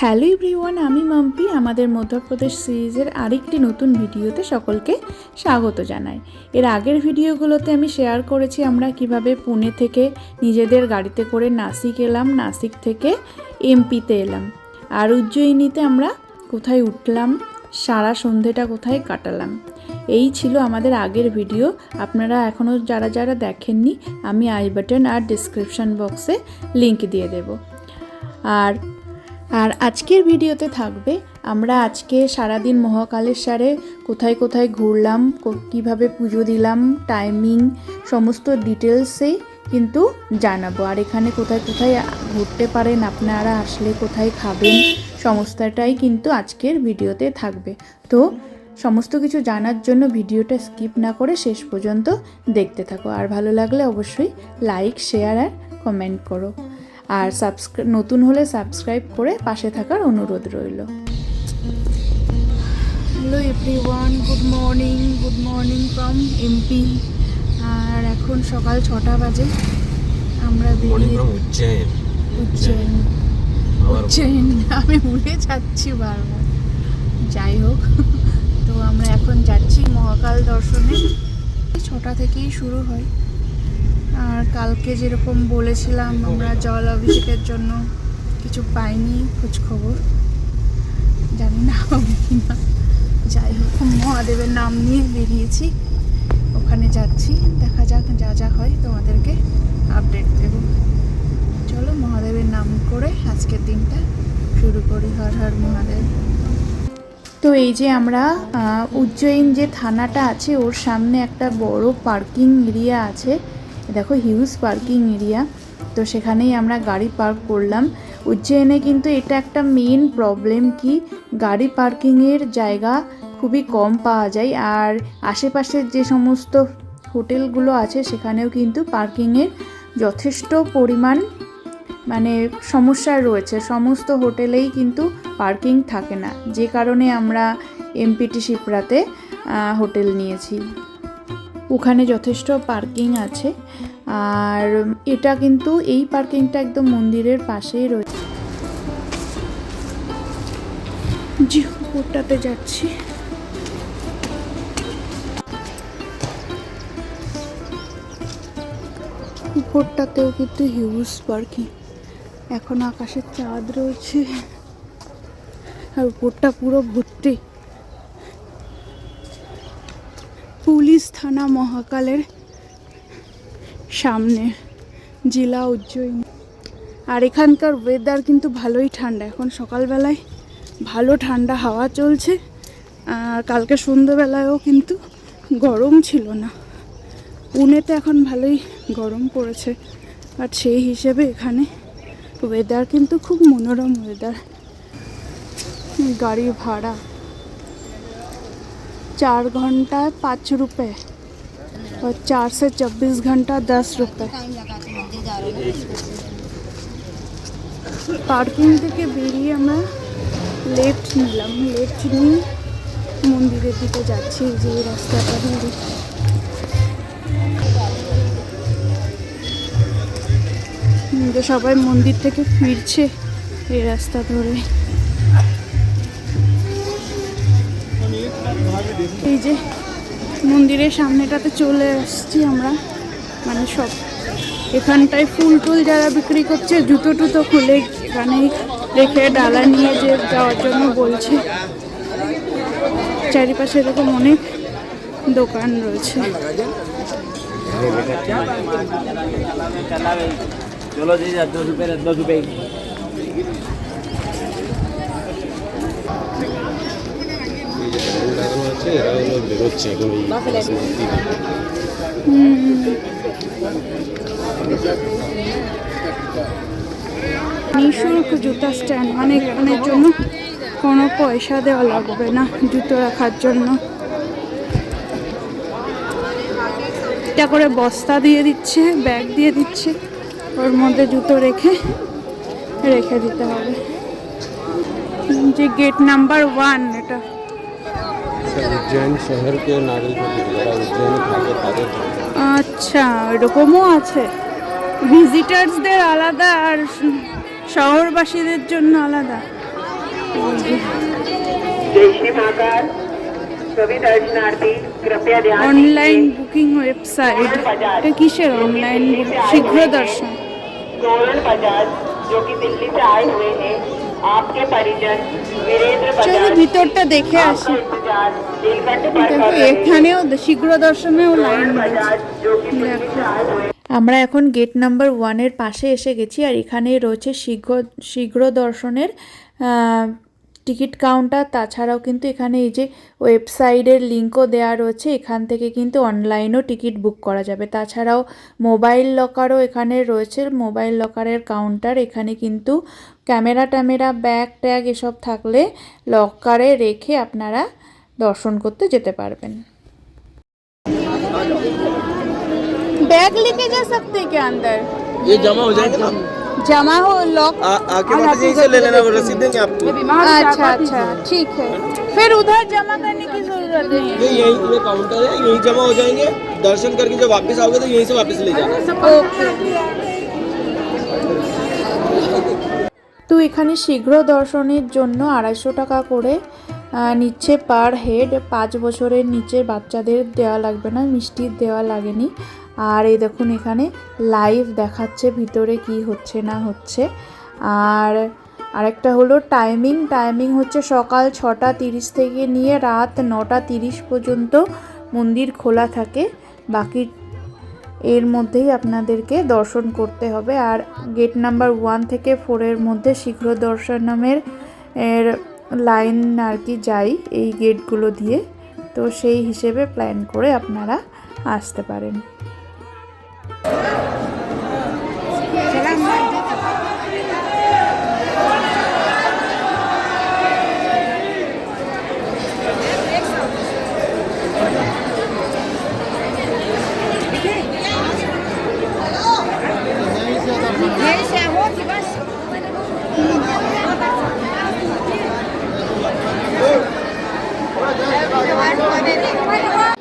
Hello everyone, আমি মাম্পি। আমাদের মধ্যপ্রদেশ সিরিজের আরেকটি নতুন ভিডিওতে সকলকে স্বাগত জানাই। এর আগের ভিডিওগুলোতে আমি শেয়ার করেছি আমরা কীভাবে পুনে থেকে নিজেদের গাড়িতে করে নাসিক এলাম, নাসিক থেকে এমপিতে এলাম। আর উজ্জয়িনীতে আমরা কোথায় উঠলাম, সারা সন্ধেটা কোথায় কাটালাম। এই ছিল আমাদের আগের ভিডিও। আপনারা এখনও যারা যারা দেখেননি, আমি আই বাটন আর ডিসক্রিপশন বক্সে লিংক দিয়ে দেব। আর আর আজকের ভিডিওতে থাকবে, আমরা আজকে সারাদিন মহাকালেশ্বরে কোথায় কোথায় ঘুরলাম কীভাবে পুজো দিলাম টাইমিং সমস্ত ডিটেলসেই কিন্তু জানাব। আর এখানে কোথায় কোথায় ঘুরতে পারেন, আপনারা আসলে কোথায় খাবেন, সমস্তটাই কিন্তু আজকের ভিডিওতে থাকবে। তো সমস্ত কিছু জানার জন্য ভিডিওটা স্কিপ না করে শেষ পর্যন্ত দেখতে থাকো। আর ভালো লাগলে অবশ্যই লাইক শেয়ার আর কমেন্ট করো। আর সাবস্ক্রাইব নতুন হলে সাবস্ক্রাইব করে পাশে থাকার অনুরোধ রইল। Hello everyone good morning good morning from MP আর এখন সকাল ছটা বাজে। আমরা বেরিয়ে উজ্জয়ন উজ্জয়ন উজ্জয়ন আমি ভুলে যাচ্ছি বারবার। যাই হোক তো আমরা এখন যাচ্ছি মহাকাল দর্শনে। ছটা থেকেই শুরু হয়। আর কালকে যেরকম বলেছিলাম, আমরা জল অভিষেকের জন্য কিছু পাইনি খোঁজ খবর জানি না হবে কি না যাই হোক, মহাদেবের নাম নিয়ে বেরিয়েছি। ওখানে যাচ্ছি, দেখা যাক যা যা হয়, তোমাদেরকে আপডেট দেবো। চলো, মহাদেবের নাম করে আজকের দিনটা শুরু করি। হর হর মহাদেব। তো এই যে আমরা উজ্জয়িন যে থানাটা আছে, ওর সামনে একটা বড় পার্কিং এরিয়া আছে। দেখো হিউজ পার্কিং এরিয়া তো সেখানেই আমরা গাড়ি পার্ক করলাম। উজ্জয়িনে কিন্তু এটা একটা মেন প্রবলেম কি, গাড়ি পার্কিংয়ের জায়গা খুবই কম পাওয়া যায় আর আশেপাশের যে সমস্ত হোটেলগুলো আছে সেখানেও কিন্তু পার্কিংয়ের যথেষ্ট পরিমাণ মানে সমস্যা রয়েছে। সমস্ত হোটেলেই কিন্তু পার্কিং থাকে না। যে কারণে আমরা এমপিটি শিপরাতে হোটেল নিয়েছি। ওখানে যথেষ্ট পার্কিং আছে। আর এটা কিন্তু এই পার্কিংটা একদম মন্দিরের পাশেই রয়েছে জি যাচ্ছি। উপরটাতেও কিন্তু হিউজ পার্কিং এখন আকাশের চাঁদ রয়েছে। আর উপরটা পুরো ভর্তি। পুলিশ থানা মহাকালের সামনে, জেলা উজ্জয়িনী। আর এখানকার ওয়েদার কিন্তু ভালোই ঠান্ডা। এখন সকালবেলায় ভালো ঠান্ডা হাওয়া চলছে। আর কালকে সন্ধ্যেবেলায়ও কিন্তু গরম ছিল না। পুনেতে এখন ভালোই গরম পড়েছে। আর সেই হিসেবে এখানে ওয়েদার কিন্তু খুব মনোরম ওয়েদার গাড়ি ভাড়া। चार घंटा पाँच रुपये और चार से चौबीस घंटा दस रुपये পার্কিং থেকে বেরিয়ে আমরা লেফট নিলাম লেফট নিয়ে মন্দিরের দিকে যাচ্ছি এই যে এই রাস্তাটা ধরে হুম, যে সবাই মন্দির থেকে ফিরছে এই রাস্তা ধরে এই যে মন্দিরের সামনেটাতে চলে আসছি আমরা। মানে সব এখানটায় ফুল টুল যারা বিক্রি করছে, জুতো টুতো খুলে এখানেই রেখে ডালা নিয়ে যে যাওয়ার জন্য বলছে। চারিপাশে এরকম অনেক দোকান রয়েছে। চলো জি যা দশ রুপয়ে দশ রুপয়ে এই যে ব্যালুন লাগানো আছে এরা হলো বেরোচ্ছে এখন এই বাসের মধ্যে দিয়ে। নিঃশুল্ক জুতা স্ট্যান্ড মানে এখানের জন্য কোনো পয়সা দেওয়া লাগবে না জুতো রাখার জন্য। এটা করে বস্তা দিয়ে দিচ্ছে ব্যাগ দিয়ে দিচ্ছে ওর মধ্যে জুতো রেখে রেখে দিতে হবে। যে গেট নাম্বার ওয়ান এটা। উজ্জৈন শহরকে নারীর যারা থাকে তাদের আচ্ছা এরকমও আছে। ভিজিটার্সদের আলাদা আর শহরবাসীদের জন্য আলাদা। অনলাইন বুকিং ওয়েবসাইট এটা কিসের অনলাইন শীঘ্র দর্শন বাজাজ जो कि दिल्ली से आए हुए চলো ভিতরটা দেখে আসি। দেখো এখানেও শীঘ্র দর্শনেও লাইন আমরা এখন গেট নাম্বার ওয়ানের পাশে এসে গেছি আর এখানে রয়েছে শীঘ্র শীঘ্র দর্শনের টিকিট কাউন্টার তাছাড়াও কিন্তু এখানে এই যে ওয়েবসাইটের লিঙ্কও দেওয়া রয়েছে। এখান থেকে কিন্তু অনলাইনও টিকিট বুক করা যাবে। তাছাড়াও মোবাইল লকারও এখানে রয়েছে। মোবাইল লকারের কাউন্টার এখানে কিন্তু ক্যামেরা ট্যামেরা ব্যাগ ট্যাগ এসব থাকলে লকারে রেখে আপনারা দর্শন করতে যেতে পারবেন बैग लेके जा सकते हैं क्या अंदर ये जमा हो जाएगा ना जमा हो लॉक आ- आके वापस यहीं से ले लेना वो रसीद देंगे आपको अच्छा अच्छा ठीक है फिर उधर जमा करने की जरूरत नहीं है ये यही ये काउंटर है यहीं जमा हो जाएंगे दर्शन करके जब वापस आओगे तो यहीं से वापस ले जाना ওকে তো এখানে শীঘ্র দর্শনের জন্য আড়াইশো টাকা করে নিচ্ছে পার হেড পাঁচ বছরের নিচে বাচ্চাদের দেওয়া লাগবে না মিষ্টির দেওয়া লাগেনি। আর এই দেখুন এখানে লাইভ দেখাচ্ছে ভিতরে কি হচ্ছে না হচ্ছে। আর আরেকটা হলো টাইমিং টাইমিং হচ্ছে সকাল ছটা তিরিশ থেকে নিয়ে রাত নটা তিরিশ পর্যন্ত মন্দির খোলা থাকে। বাকি এর মধ্যেই আপনাদেরকে দর্শন করতে হবে। আর গেট নাম্বার ওয়ান থেকে ফোরের মধ্যে শীঘ্র দর্শন নামের এর লাইন আর কি যাই এই গেটগুলো দিয়ে, তো সেই হিসেবে প্ল্যান করে আপনারা আসতে পারেন।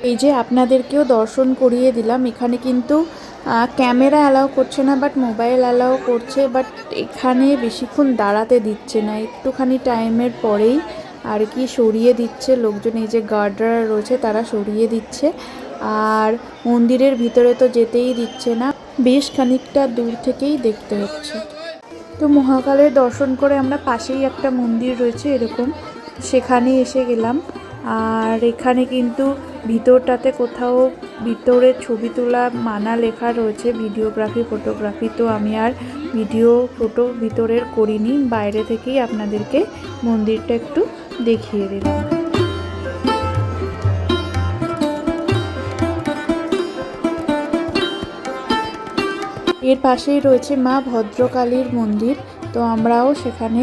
এই যে আপনাদেরকেও দর্শন করিয়ে দিলাম, এখানে কিন্তু ক্যামেরা অ্যালাউ করছে না, বাট মোবাইল অ্যালাউ করছে, বাট এখানে বেশিক্ষণ দাঁড়াতে দিচ্ছে না। একটুখানি টাইমের পরেই আর কি সরিয়ে দিচ্ছে। লোকজন এই যে গার্ডরা রয়েছে, তারা সরিয়ে দিচ্ছে। আর মন্দিরের ভিতরে তো যেতেই দিচ্ছে না, বেশ খানিকটা দূর থেকেই দেখতে হচ্ছে। তো মহাকালের দর্শন করে আমরা পাশেই একটা মন্দির রয়েছে, এরকম। সেখানে এসে গেলাম। আর এখানে কিন্তু ভিতরটাতে কোথাও ভিতরে ছবি তোলা মানা লেখা রয়েছে, ভিডিওগ্রাফি, ফটোগ্রাফি। তো আমি আর ভিডিও, ফটো ভিতরের করিনি, বাইরে থেকেই আপনাদেরকে মন্দিরটা একটু দেখিয়ে দিলাম এর পাশেই রয়েছে মা ভদ্রকালীর মন্দির, তো আমরাও সেখানে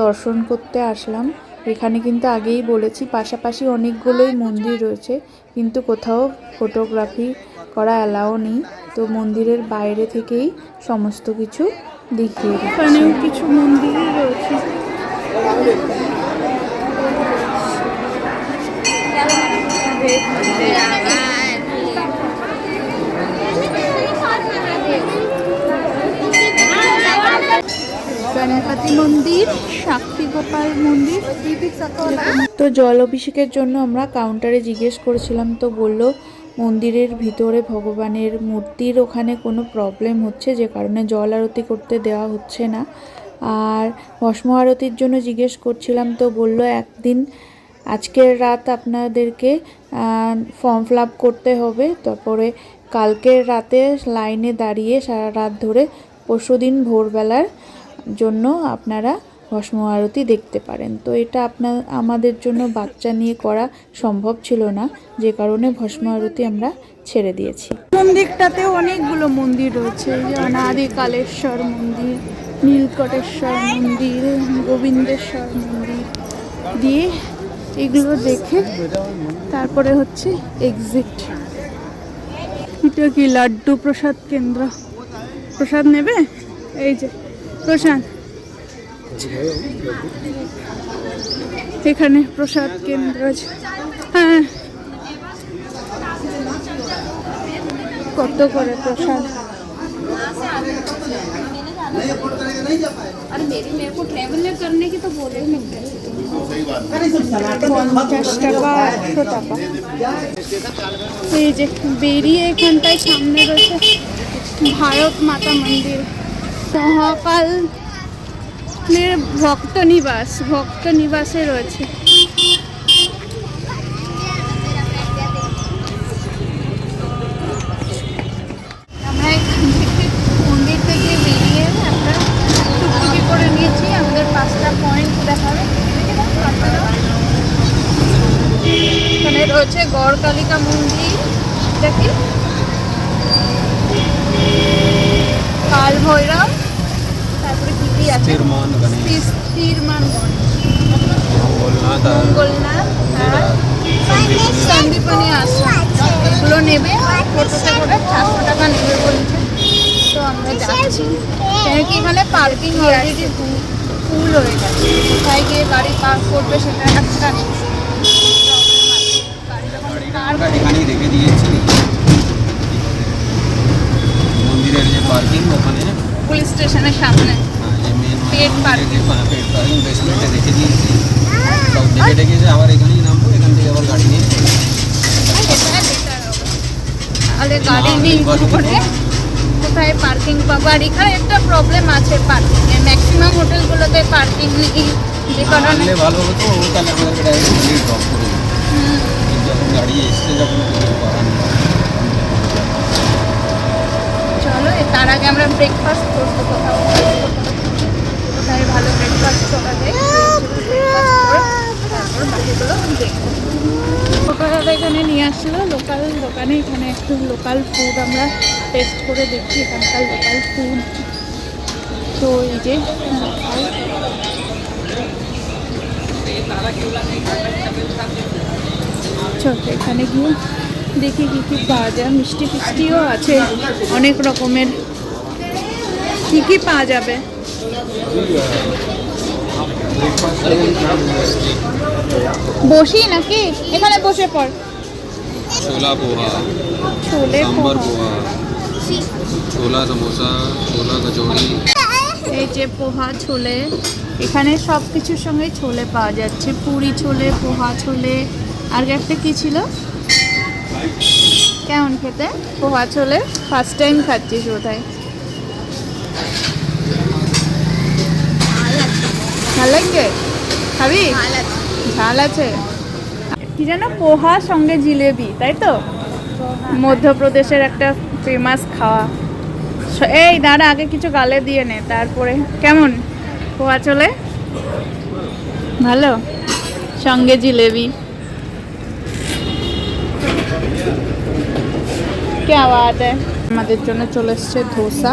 দর্শন করতে আসলাম। এখানে কিন্তু আগেই বলেছি পাশাপাশি অনেকগুলোই মন্দির রয়েছে কিন্তু কোথাও ফটোগ্রাফি করা অ্যালাও নেই। তো মন্দিরের বাইরে থেকেই সমস্ত কিছু দেখিয়ে এখানেও কিছু মন্দির রয়েছে। গণপতি মন্দির, সাক্ষী গোপাল মন্দির তো জল অভিষেকের জন্য আমরা কাউন্টারে জিজ্ঞেস করেছিলাম, তো বলল মন্দিরের ভিতরে ভগবানের মূর্তির ওখানে কোনো প্রবলেম হচ্ছে? যে কারণে জল আরতি করতে দেওয়া হচ্ছে না। আর ভস্ম আরতির জন্য জিজ্ঞেস করছিলাম, তো বলল একদিন, আজকের রাত আপনাদেরকে ফর্ম ফিল করতে হবে। তারপরে কালকের রাতে লাইনে দাঁড়িয়ে সারা রাত ধরে পরশুদিন ভোরবেলার জন্য আপনারা ভস্ম আরতি দেখতে পারেন। তো এটা আপনার, আমাদের জন্য বাচ্চা নিয়ে করা সম্ভব ছিল না, যে কারণে ভস্ম আরতি আমরা ছেড়ে দিয়েছি। মন্দিরটাতেও অনেকগুলো মন্দির রয়েছে, এই যে অনাদি কালেশ্বর মন্দির, নীলকটেশ্বর মন্দির, গোবিন্দেশ্বর মন্দির দিয়ে এগুলো দেখে তারপরে হচ্ছে এক্সিট এটা কি লাড্ডু প্রসাদ কেন্দ্র? প্রসাদ নেবে? এই যে। প্রশান্ত এখানে প্রসাদ কেন্দ্র আছে হ্যাঁ। কত করে প্রসাদ? এই যে বেরিয়ে এখানটায় সামনে রয়েছে ভারত মাতা মন্দির। মহাকাল ভক্ত নিবাস ভক্ত নিবাসে রয়েছে। রয়েছে গড় কালিকা মন্দির দেখি কাল ভৈরব কি আছে গণেশ স্থির- গণেশ মঙ্গলনাথ আর সন্দীপনী আশ্রম এগুলো নেবে টোটোতে করে চারশো টাকা নেবে বলছে তো আমরা যাচ্ছি কেন কি এখানে পার্কিং অলরেডি ফুল হয়ে গেছে কোথায় গিয়ে গাড়ি পার্ক করবে সেটা একটা problem আছে। গাড়ি যখন park আমরা এখানেই রেখে দিয়েছি মন্দিরের যে পার্কিং ওখানে পুলিশ স্টেশনের সামনে হ্যাঁ, যে Paid parking. পেড পার্কিং বেসমেন্টে রেখে দিয়েছি। সব দেখে টেকে যে আবার এখানেই নামবো এখান থেকে আবার গাড়ি নিয়ে। তাহলে গাড়ি করে কোথায় পার্কিং পাবো? আর এখানে একটা প্রবলেম আছে পার্কিং এর ম্যাক্সিমাম হোটেলগুলোতে পার্কিং নেই। যে কারণে ভালো হতো তাহলে আমাদেরকে ডাইরেক্ট ড্রপ করে যখন গাড়ি এসছে যখন কিছু করার নেই। চলো তার আগে আমরা ব্রেকফাস্ট করব কোথাও। কোথায় ভালো ব্রেকফাস্ট যায়। তারপর এখানে নিয়ে আসলো, লোকাল দোকানে এখানে একটু লোকাল ফুড আমরা টেস্ট করে দেখছি এখানকার লোকাল ফুড তো এই যে, চল এখানে গিয়ে দেখি কি কি পাওয়া যায়। মিষ্টি ফিষ্টিও আছে, অনেক রকমের। কি কি পাওয়া যাবে? বসি নাকি? এখানে বসে পর। ছোলা পোহা। ছোলে পোহা। ছোলা সমোসা ছোলা কচুরি। এই যে পোহা ছোলে। এখানে সব কিছুর সঙ্গে ছোলে পাওয়া যাচ্ছে। পুরি ছোলে পোহা ছোলে। আর একটা কি ছিল? কেমন খেতে? পোহা ছোলে। ফার্স্ট টাইম খাচ্ছিস বোধ হয় ভালো লাগছে খাবি? ঝাল আছে কি যেন পোহা সঙ্গে জিলেবি তাই তো? মধ্যপ্রদেশের একটা ফেমাস খাওয়া। এই দাঁড়া আগে কিছু গালে দিয়ে নে তারপরে। কেমন? পোহা চলে? ভালো? সঙ্গে জিলেবি। কে আওয়াজ আমাদের জন্য চলে এসছে ধোসা।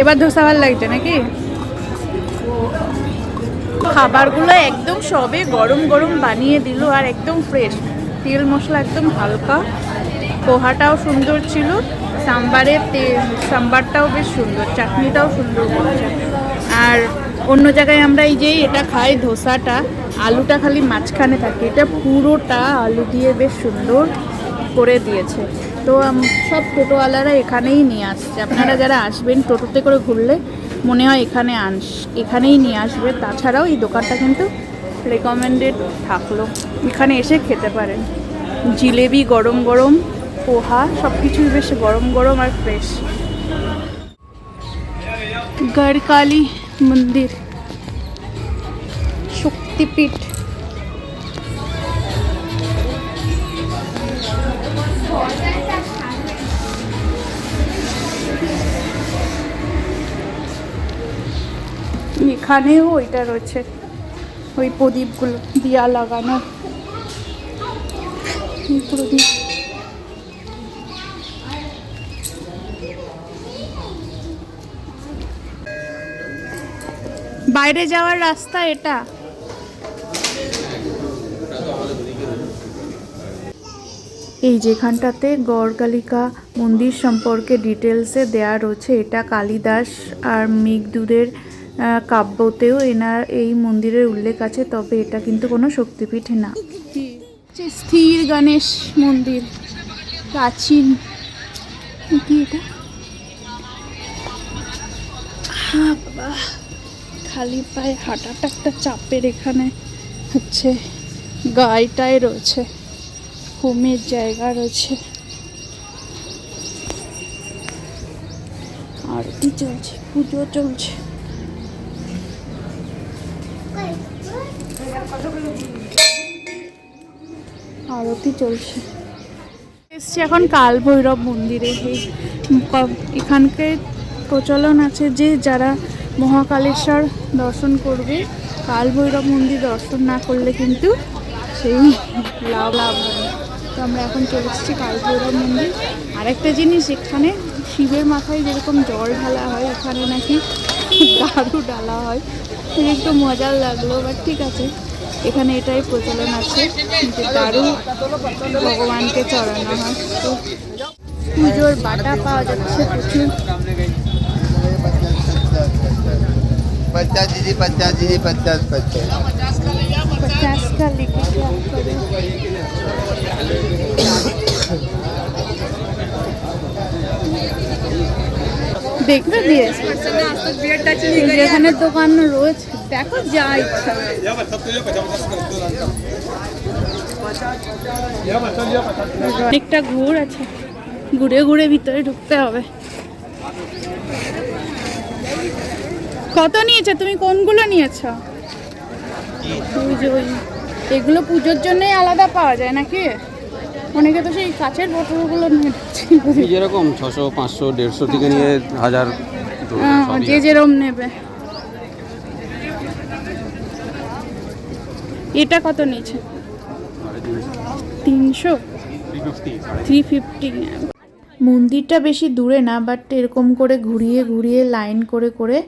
এবার ধোসা ভালো লাগছে নাকি? খাবারগুলো একদম সবে গরম গরম বানিয়ে দিল আর একদম ফ্রেশ তেল মশলা একদম হালকা। পোহাটাও সুন্দর ছিল। সাম্বারের সাম্বারটাও বেশ সুন্দর, চাটনিটাও সুন্দর করেছে আর অন্য জায়গায় আমরা এই যে এটা খাই ধোসাটা, আলুটা খালি মাঝখানে থাকে। এটা পুরোটা আলু দিয়ে বেশ সুন্দর করে দিয়েছে। তো সব টোটোওয়ালারা এখানেই নিয়ে আসছে। আপনারা যারা আসবেন টোটোতে করে ঘুরলে মনে হয় এখানে আনস এখানেই নিয়ে আসবে। তাছাড়াও এই দোকানটা কিন্তু রেকমেন্ডেড থাকল। এখানে এসে খেতে পারেন। জিলেবি গরম গরম, পোহা সব কিছুই বেশ গরম গরম আর ফ্রেশ গড়কালী মন্দির। শক্তিপীঠ। এখানেও ওইটা রয়েছে। ওই প্রদীপগুলো দিয়া লাগানো। বাইরে যাওয়ার রাস্তা এটা। এই যেখানটাতে গড়কালিকা মন্দির সম্পর্কে ডিটেলসে দেয়া রয়েছে এটা কালিদাস আর মেঘদূতের আহ, কাব্যতেও এনার এই মন্দিরের উল্লেখ আছে, তবে এটা কিন্তু কোনো শক্তিপীঠ না। স্থির গণেশ মন্দির, প্রাচীন কি এটা? বাবা, খালি পায়ে হাঁটাটা একটা চাপের এখানে হচ্ছে গাইটায় রয়েছে ঘুমের জায়গা রয়েছে। আরতি চলছে, পুজো চলছে। আরতি চলছে। এসছি এখন কাল ভৈরব মন্দিরে। এই ক- এখানকার প্রচলন আছে যে যারা মহাকালেশ্বর দর্শন করবে কাল ভৈরব মন্দির দর্শন না করলে কিন্তু সেই লাভ লাভ না। তো আমরা এখন চলে এসেছি কাল ভৈরব মন্দির। আরেকটা জিনিস, এখানে শিবের মাথায় যেরকম জল ঢালা হয়, এখানে নাকি দারু ডালা হয়। একটু মজার লাগল বাট ঠিক আছে। এখানে এটাই প্রচলন আছে যে দারু ভগবানকে চড়ানো হয় তো পুজোর বাটা পাওয়া যাচ্ছে প্রচুর पचास दीजिए पचास दीजिए पचास पचास पचास का लेके क्या करूं? দেখবে দিয়ে যেখানে দোকান রয়েছে দেখো যা ইচ্ছা। অনেকটা ঘুর আছে। ঘুরে ঘুরে ভিতরে ঢুকতে হবে। কত নিয়েছো? তুমি কোনগুলো নিয়েছো? এগুলো পুজোর জন্যই আলাদা পাওয়া যায় নাকি? অনেকে তো সেই কাছের বোতলগুলো। যেরকম ছশো পাঁচশো দেড়শো থেকে নিয়ে হাজার হ্যাঁ, যে। যেরম নেবে। এটা কত নিয়েছে? তিনশো? থ্রি ফিফটি মন্দিরটা বেশি দূরে না বাট এরকম করে ঘুরিয়ে ঘুরিয়ে লাইন করে করে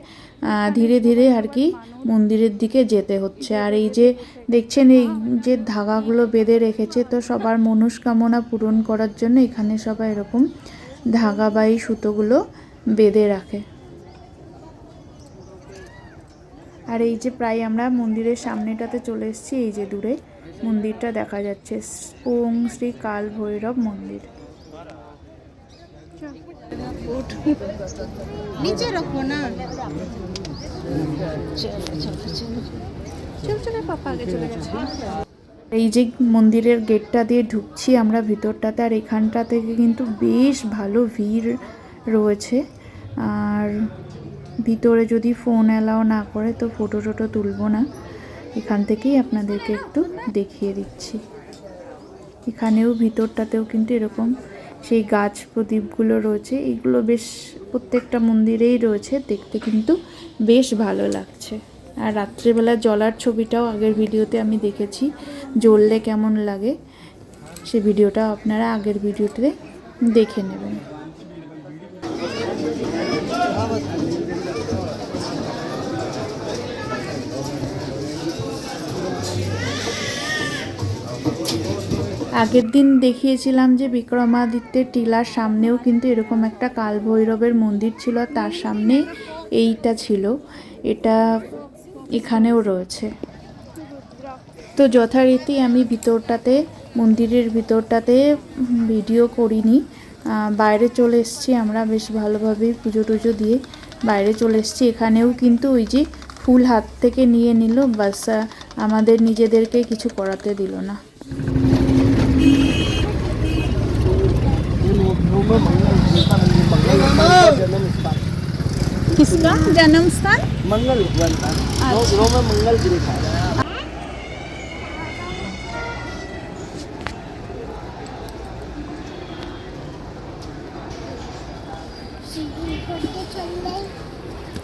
ধীরে ধীরে আর কি মন্দিরের দিকে যেতে হচ্ছে। আর এই যে দেখছেন, এই যে ধাগাগুলো বেঁধে রেখেছে, তো সবার মনস্কামনা পূরণ করার জন্য এখানে সবাই এরকম ধাগা বা এই সুতোগুলো বেঁধে রাখে। আর এই যে প্রায় আমরা মন্দিরের সামনেটাতে চলে এসেছি এই যে দূরে মন্দিরটা দেখা যাচ্ছে। ওং শ্রী কাল ভৈরব মন্দির। এই যে মন্দিরের গেটটা দিয়ে ঢুকছি আমরা ভিতরটাতে আর এখানটা থেকে কিন্তু বেশ ভালো ভিড় রয়েছে। আর ভিতরে যদি ফোন অ্যালাও না করে, তো ফটো টোটো তুলবো না। এখান থেকেই আপনাদেরকে একটু দেখিয়ে দিচ্ছি। এখানেও ভিতরটাতেও কিন্তু এরকম সেই গাছ প্রদীপগুলো রয়েছে। এগুলো বেশ প্রত্যেকটা মন্দিরেই রয়েছে। দেখতে কিন্তু বেশ ভালো লাগছে। আর রাত্রেবেলা জলার ছবিটাও আগের ভিডিওতে আমি দেখেছি। জ্বললে কেমন লাগে, সে ভিডিওটা আপনারা আগের ভিডিওতে দেখে নেবেন। আগের দিন দেখিয়েছিলাম যে বিক্রমাদিত্যের টিলার সামনেও কিন্তু এরকম একটা কাল ভৈরবের মন্দির ছিল তার সামনে এইটা ছিল। এটা এখানেও রয়েছে। তো যথারীতি আমি ভিতরটাতে, মন্দিরের ভিতরটাতে ভিডিও করিনি। বাইরে চলে এসেছি আমরা বেশ ভালোভাবেই পুজো টুজো দিয়ে বাইরে চলে এসেছি। এখানেও কিন্তু ওই যে ফুল হাত থেকে নিয়ে নিল, বাস আমাদের নিজেদেরকে কিছু করাতে দিল না। किसका जन्म स्थान मंगल बनता रो में मंगल की लिखा है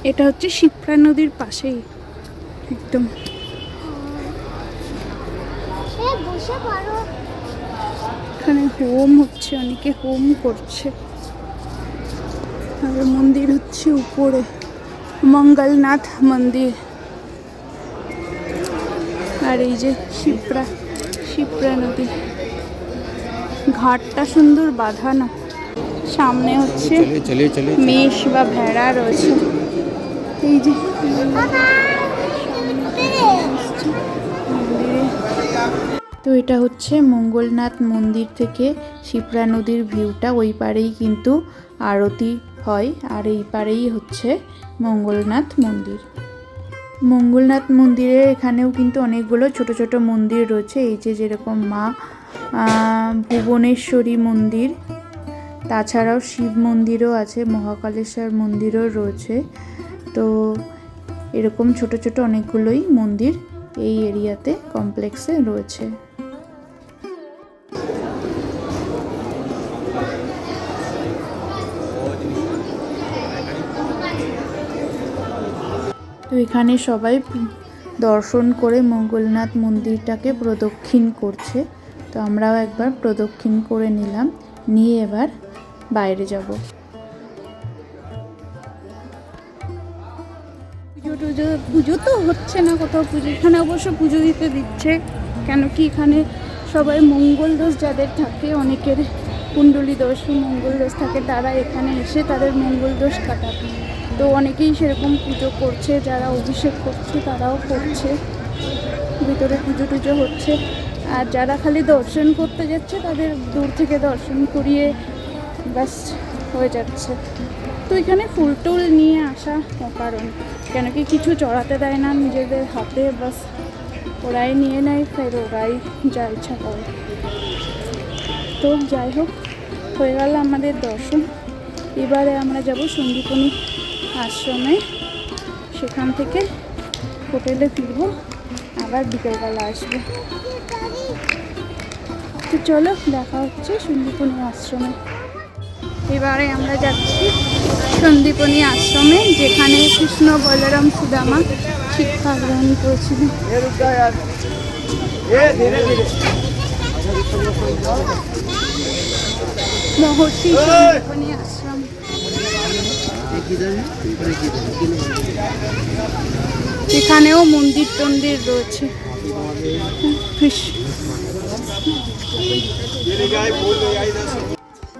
এটা হচ্ছে শিপ্রা নদীর পাশেই একদম এখানে হোম হচ্ছে অনেকে হোম করছে। আর মন্দির হচ্ছে উপরে মঙ্গলনাথ মন্দির। আর এই যে শিপ্রা শিপ্রা নদী। ঘাটটা সুন্দর বাঁধানো। সামনে হচ্ছে মেষ বা ভেড়া রয়েছে। এই যে মন্দিরে তো এটা হচ্ছে মঙ্গলনাথ মন্দির থেকে শিপ্রা নদীর ভিউটা, ওই পারেই কিন্তু আরতি হয় আর এই পারেই হচ্ছে মঙ্গলনাথ মন্দির। মঙ্গলনাথ মন্দিরে এখানেও কিন্তু অনেকগুলো ছোট ছোট মন্দির রয়েছে। এই যে যেরকম মা ভুবনেশ্বরী মন্দির, তাছাড়াও শিব মন্দিরও আছে, মহাকালেশ্বর মন্দিরও রয়েছে। তো এরকম ছোট ছোট অনেকগুলোই মন্দির এই এরিয়াতে, কমপ্লেক্সে রয়েছে। তো এখানে সবাই দর্শন করে মঙ্গলনাথ মন্দিরটাকে প্রদক্ষিণ করছে। তো আমরাও একবার প্রদক্ষিণ করে নিলাম। নিয়ে এবার বাইরে যাব। পুজো টুজো, পুজো তো হচ্ছে না কোথাও। পুজো, এখানে অবশ্য পুজো দিতে দিচ্ছে। কেন কি এখানে সবাই মঙ্গল দোষ যাদের থাকে, অনেকের কুণ্ডলী দোষ, মঙ্গল দোষ থাকে, তারা এখানে এসে তাদের মঙ্গল দোষ কাটাবে। তো অনেকেই সেরকম পুজো করছে, যারা অভিষেক করছে তারাও করছে। ভিতরে পুজো টুজো হচ্ছে। আর যারা খালি দর্শন করতে যাচ্ছে, তাদের দূর থেকে দর্শন করিয়ে ব্যাস হয়ে যাচ্ছে। তো এখানে ফুল টুল নিয়ে আসা কারণ কেন কি কিছু চড়াতে দেয় না, নিজেদের হাতে বাস ওরাই নিয়ে নেয়, ফের ওরাই যা ইচ্ছা করে। তো যাই হোক, হয়ে গেল আমাদের দর্শন। এবারে আমরা যাব সন্দীপনী আশ্রমে, সেখান থেকে হোটেলে ফিরবো, আবার বিকেলবেলা আসব। তো চলো, দেখা হচ্ছে সন্দীপনী আশ্রমে। এবারে আমরা যাচ্ছি সন্দীপনী আশ্রমে, যেখানে কৃষ্ণ বলরাম সুদামা শিক্ষা গ্রহণ করেছিলেন মহর্ষি সন্দীপনী আশ্রম। এখানেও মন্দির টন্দির রয়েছে।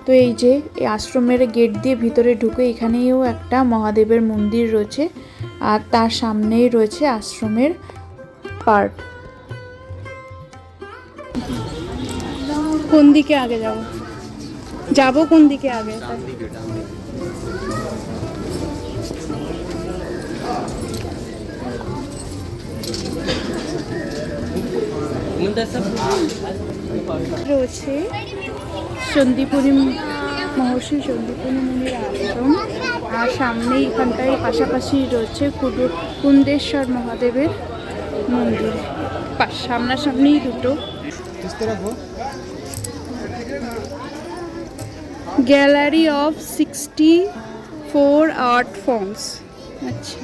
তো এই যে, এই আশ্রমের গেট দিয়ে ভিতরে ঢুকে এখানেও একটা মহাদেবের মন্দির রয়েছে, আর তার সামনেই রয়েছে আশ্রমের পার্ট। কোন দিকে আগে যাব? যাব কোন দিকে আগে? রয়েছে সন্দীপুরি মহর্ষি সন্দীপুরি মুনির আশ্রম। আর সামনে এখানটায় পাশাপাশি রয়েছে কুন্দেশ্বর মহাদেবের মন্দির। সামনাসামনিই দুটো। Gallery of sixty four art forms. আচ্ছা।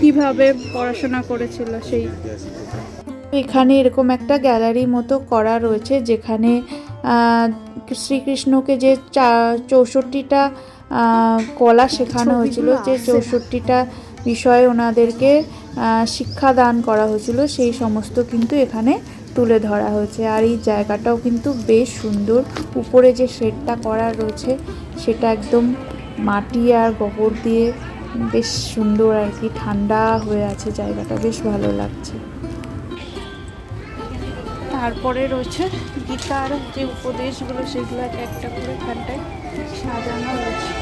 কীভাবে পড়াশোনা করেছিল সেই এখানে এরকম একটা গ্যালারি মতো করা রয়েছে যেখানে শ্রীকৃষ্ণকে যে চা- চৌষট্টিটা কলা শেখানো হয়েছিল যে চৌষট্টিটা বিষয়ে ওনাদেরকে শিক্ষা দান করা হয়েছিল সেই সমস্ত কিন্তু এখানে তুলে ধরা হয়েছে। আর এই জায়গাটাও কিন্তু বেশ সুন্দর। উপরে যে শেডটা করা রয়েছে সেটা একদম মাটি আর গোবর দিয়ে বেশ সুন্দর আর কি ঠান্ডা হয়ে আছে জায়গাটা বেশ ভালো লাগছে। তারপরে রয়েছে গীতার যে উপদেশগুলো সেগুলো এক একটা করে এখানটায় সাজানো রয়েছে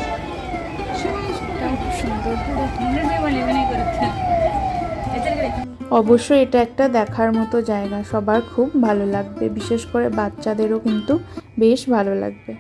অবশ্যই এটা একটা দেখার মতো জায়গা সবার খুব ভালো লাগবে। বিশেষ করে বাচ্চাদেরও কিন্তু বেশ ভালো লাগবে।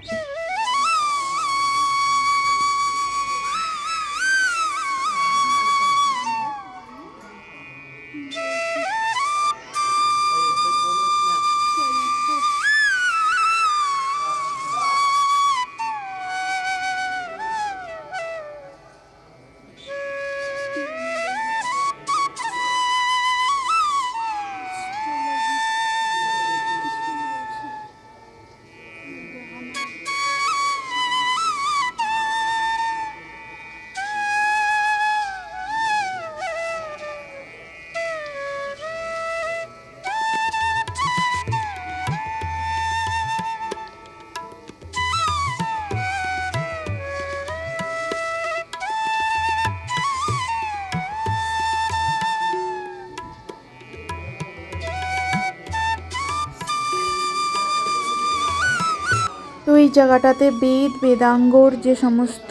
জায়গাটাতে বেদ, বেদাঙ্গর যে সমস্ত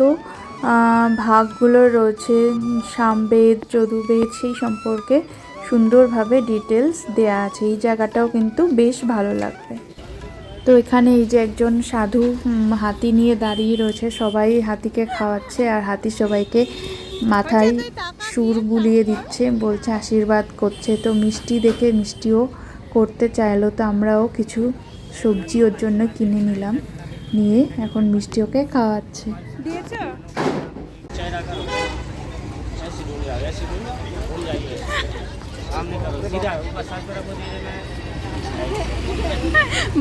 ভাগগুলো রয়েছে, সামবেদ, যদুবেদ, সেই সম্পর্কে সুন্দরভাবে ডিটেলস দেয়া আছে। এই জায়গাটাও কিন্তু বেশ ভালো লাগবে। তো এখানে এই যে একজন সাধু হাতি নিয়ে দাঁড়িয়ে রয়েছে, সবাই হাতিকে খাওয়াচ্ছে আর হাতি সবাইকে মাথায় সুর বুলিয়ে দিচ্ছে, বলছে আশীর্বাদ করছে। তো মিষ্টি দেখে মিষ্টিও করতে চাইলো, তো আমরাও কিছু সবজি ওর জন্য কিনে নিলাম। নিয়ে এখন মিষ্টি ওকে খাওয়াচ্ছে।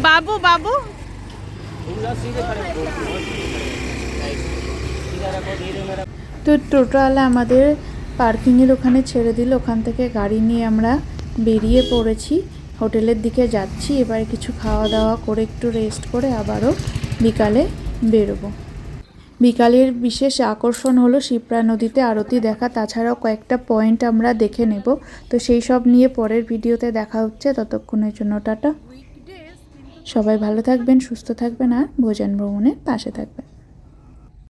বাবু বাবু। তো টোটাল আমাদের পার্কিংয়ের ওখানে ছেড়ে দিল। ওখান থেকে গাড়ি নিয়ে আমরা বেরিয়ে পড়েছি। হোটেলের দিকে যাচ্ছি। এবার কিছু খাওয়া দাওয়া করে একটু রেস্ট করে আবারও বিকালে বেরোবো। বিকালের বিশেষ আকর্ষণ হলো শিপ্রা নদীতে আরতি দেখা, তাছাড়াও কয়েকটা পয়েন্ট আমরা দেখে নেব। তো সেই সব নিয়ে পরের ভিডিওতে দেখা হচ্ছে। ততক্ষণের জন্য টাটা। সবাই ভালো থাকবেন, সুস্থ থাকবেন, আর ভোজন ভ্রমণের পাশে থাকবেন।